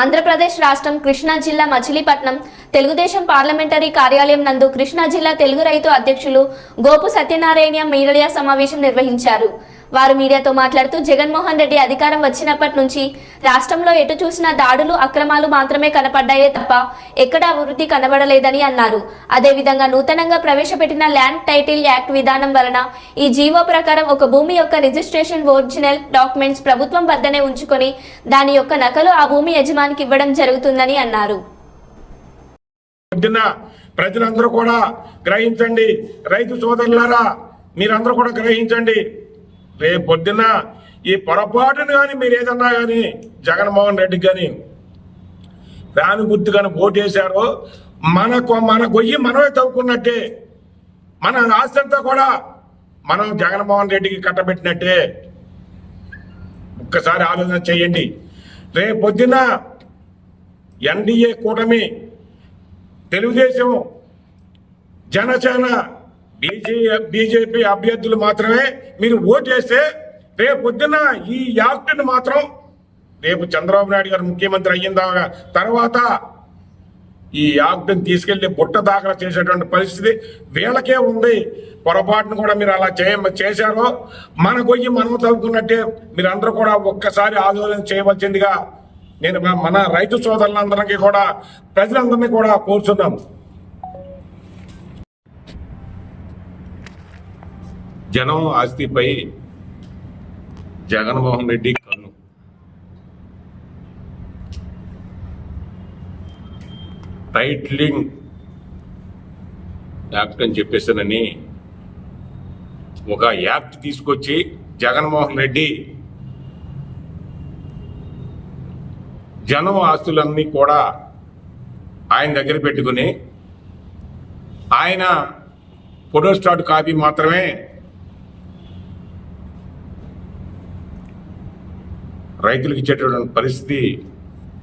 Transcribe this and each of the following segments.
ఆంధ్రప్రదేశ్ రాష్ట్రం కృష్ణా జిల్లా మచిలీపట్నం తెలుగుదేశం పార్లమెంటరీ కార్యాలయం నందు కృష్ణా జిల్లా తెలుగు రైతు అధ్యక్షులు గోపు సత్యనారాయణ మీడియా సమావేశం నిర్వహించారు. వారు మీడియాతో మాట్లాడుతూ జగన్మోహన్ రెడ్డి అధికారం వచ్చినప్పటి నుంచి రాష్ట్రంలో ఎటు చూసినా దాడులు అక్రమాలు మాత్రమే కనపడ్డాయే తప్ప ఎక్కడా అభివృద్ధి కనబడలేదని అన్నారు. అదేవిధంగా నూతనంగా ప్రవేశపెట్టిన ల్యాండ్ టైటిల్ యాక్ట్ విధానం వలన ఈ జీవో ప్రకారం ఒక భూమి యొక్క రిజిస్ట్రేషన్ ఒరిజినల్ డాక్యుమెంట్స్ ప్రభుత్వం వద్దనే ఉంచుకొని దాని యొక్క నకలు ఆ భూమి యజమానికి ఇవ్వడం జరుగుతుందని అన్నారు. ప్రజలందరూ కూడా గ్రహించండి. రైతు సోదరులారా మీరందరూ కూడా గ్రహించండి. రేపు పొద్దున్న ఈ పొరపాటును కానీ మీరు ఏదన్నా కానీ జగన్మోహన్ రెడ్డి కానీ వ్యాను గుర్తు కానీ ఓటేశారో మన కొ- మన గొయ్యి మనమే తవ్వుకున్నట్టే మన రాష్ట్రంతో కూడా మనం జగన్మోహన్ రెడ్డికి కట్టబెట్టినట్టే. ఒక్కసారి ఆలోచన చేయండి. రేపు పొద్దున్న ఎన్డీఏ కూటమి తెలుగుదేశం జనసేన బీజే బీజేపీ అభ్యర్థులు మాత్రమే మీరు ఓటేస్తే రేపు పొద్దున్న ఈ యాక్ట్ని మాత్రం రేపు చంద్రబాబు నాయుడు గారు ముఖ్యమంత్రి అయిన తర్వాత ఈ యాక్ట్ని తీసుకెళ్ళి బుట్ట దాఖలు చేసేటువంటి పరిస్థితి వీళ్ళకే ఉంది. పొరపాటును కూడా మీరు అలా చేయ చేశారో మన గొయ్యి మనం తవ్వుకున్నట్టే మీరందరూ కూడా ఒక్కసారి ఆందోళన చేయవలసిందిగా నేను మన- మన రైతు సోదరులందరికీ కూడా ప్రజలందరినీ కూడా కోరుచున్నాం. జనం ఆస్తిపై జగన్మోహన్ రెడ్డి కన్ను. టైట్లింగ్ యాక్ట్ అని చెప్పేసానని ఒక యాక్ట్ తీసుకొచ్చి జగన్మోహన్ రెడ్డి జనం ఆస్తులన్నీ కూడా ఆయన దగ్గర పెట్టుకుని ఆయన ఫోటోస్టాట్ కాపీ మాత్రమే రైతులకు ఇచ్చేటటువంటి పరిస్థితి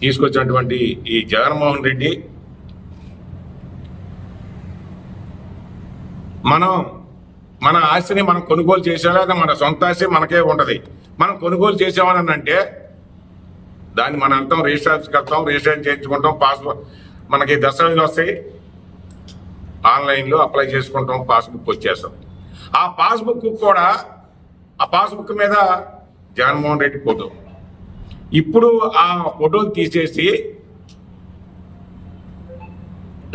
తీసుకొచ్చినటువంటి ఈ జగన్మోహన్ రెడ్డి. మనం మన ఆస్తిని మనం కొనుగోలు చేసేలాగా మన సొంత ఆస్తి మనకే ఉంటుంది. మనం కొనుగోలు చేసామని అంటే దాన్ని మన అంతం రిజిస్ట్రేషన్ కడతాం రిజిస్ట్రేషన్ చేయించుకుంటాం పాస్బుక్ మనకి దశలు వస్తాయి. ఆన్లైన్లో అప్లై చేసుకుంటాం పాస్బుక్ వచ్చేస్తాం. ఆ పాస్బుక్ కూడా ఆ పాస్బుక్ మీద జగన్మోహన్ రెడ్డి ఫోటో ఇప్పుడు ఆ ఫోటోలు తీసేసి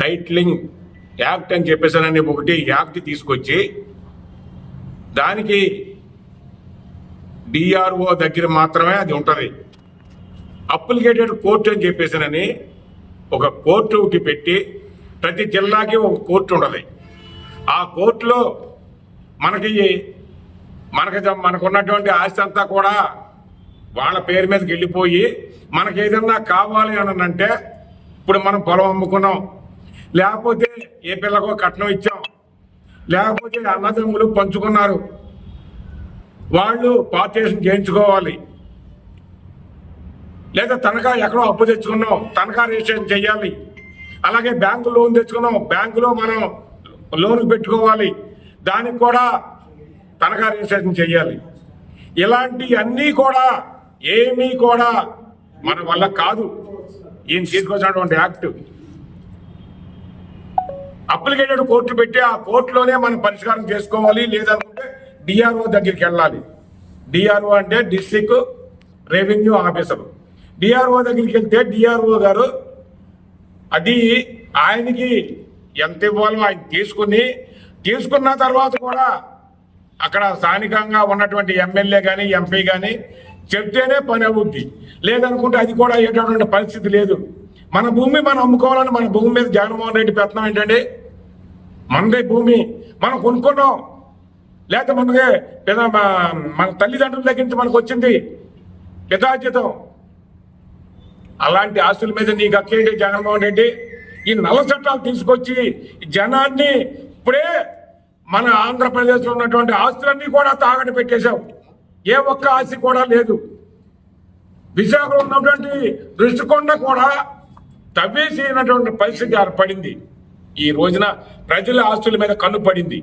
టైట్లింగ్ యాక్ట్ అని చెప్పేసానని ఒకటి యాక్ట్ తీసుకొచ్చి దానికి డిఆర్ఓ దగ్గర మాత్రమే అది ఉంటుంది. అప్లికేటెడ్ కోర్టు అని చెప్పేసానని ఒక కోర్టు ఒకటి పెట్టి ప్రతి జిల్లాకి ఒక కోర్టు ఉండదు ఆ కోర్టులో మనకి మనకి మనకున్నటువంటి ఆస్తి అంతా కూడా వాళ్ళ పేరు మీదకి వెళ్ళిపోయి మనకి ఏదన్నా కావాలి అని అంటే ఇప్పుడు మనం పొలం అమ్ముకున్నాం. లేకపోతే ఏ పిల్లకో కట్నం ఇచ్చాం. లేకపోతే అన్నదమ్ములు పంచుకున్నారు. వాళ్ళు పార్టీషన్ చేయించుకోవాలి. లేదా తనఖా ఎక్కడో అప్పు తెచ్చుకున్నాం. తనఖా రిజిస్ట్రేషన్ చేయాలి. అలాగే బ్యాంకు లోన్ తెచ్చుకున్నాం. బ్యాంకులో మనం లోన్ పెట్టుకోవాలి. దానికి కూడా తనఖా రిజిస్ట్రేషన్ చేయాలి. ఇలాంటి అన్నీ కూడా ఏమీ కూడా మన వల్ల కాదు. ఈయన తీసుకొచ్చినటువంటి యాక్ట్. అప్లికేటెడ్ కోర్టు పెట్టి ఆ కోర్టులోనే మనం పరిష్కారం చేసుకోవాలి. లేదనుకుంటే డిఆర్ఓ దగ్గరికి వెళ్ళాలి. డిఆర్ఓ అంటే డిస్ట్రిక్ట్ రెవెన్యూ ఆఫీసర్. డిఆర్ఓ దగ్గరికి వెళ్తే డిఆర్ఓ గారు అది ఆయనకి ఎంత ఇవ్వాలో ఆయన తీసుకుని తీసుకున్న తర్వాత కూడా అక్కడ స్థానికంగా ఉన్నటువంటి ఎమ్మెల్యే కానీ ఎంపీ కానీ చెప్తేనే పని అవుద్ది. లేదనుకుంటే అది కూడా అయ్యేటటువంటి పరిస్థితి లేదు. మన భూమి మనం అమ్ముకోవాలని మన భూమి మీద జగన్మోహన్ రెడ్డి పెత్తనం ఏంటండి? మనదే భూమి. మనం కొనుక్కున్నాం. లేక మనకే పిత- మా- మన తల్లిదండ్రుల దగ్గర నుంచి మనకు వచ్చింది. పితాజితం అలాంటి ఆస్తుల మీద నీకు అక్కేంటి జగన్మోహన్ రెడ్డి? ఈ నల్ల చట్టాలు తీసుకొచ్చి జనాన్ని ఇప్పుడే మన ఆంధ్రప్రదేశ్లో ఉన్నటువంటి ఆస్తులన్నీ కూడా తాగట పెట్టేశావు. ఏ ఒక్క ఆశ కూడా లేదు. విశాఖలో ఉన్నటువంటి దృష్టికొండ కూడా తవ్వేసినటువంటి పరిస్థితి ఏర్పడింది. ఈ రోజున ప్రజల ఆస్తుల మీద కన్ను పడింది.